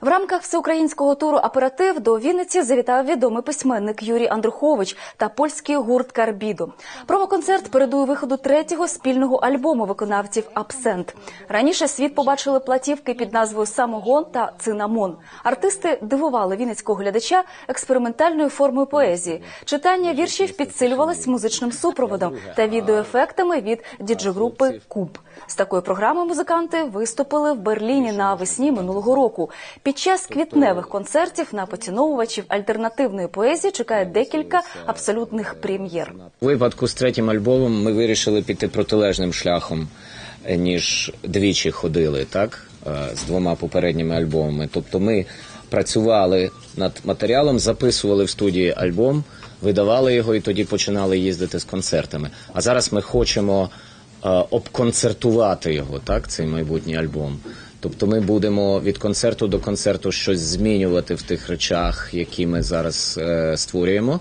В рамках всеукраїнського туру аператив до Вінниці завітав відомий письменник Юрій Андрухович та польський гурт Карбідо. Промоконцерт передує виходу третього спільного альбому виконавців Абсент. Раніше світ побачили платівки під назвою Самогон та Цинамон. Артисти дивували вінницького глядача експериментальною формою поезії. Читання віршів підсилювалось музичним супроводом та відеоефектами від діджегрупи Куб. З такою програмою музиканти виступили в Берліні навесні минулого року. Під час квітневих концертів на поціновувачів альтернативної поезії чекає декілька абсолютних прем'єр. У випадку з третім альбомом ми вирішили піти протилежним шляхом, е, ніж двічі ходили, так? е, З двома попередніми альбомами. Тобто ми працювали над матеріалом, записували в студії альбом, видавали його і тоді починали їздити з концертами. А зараз ми хочемо е, обконцертувати його, так, цей майбутній альбом. Тобто ми будемо від концерту до концерту щось змінювати в тих речах, які ми зараз е, створюємо.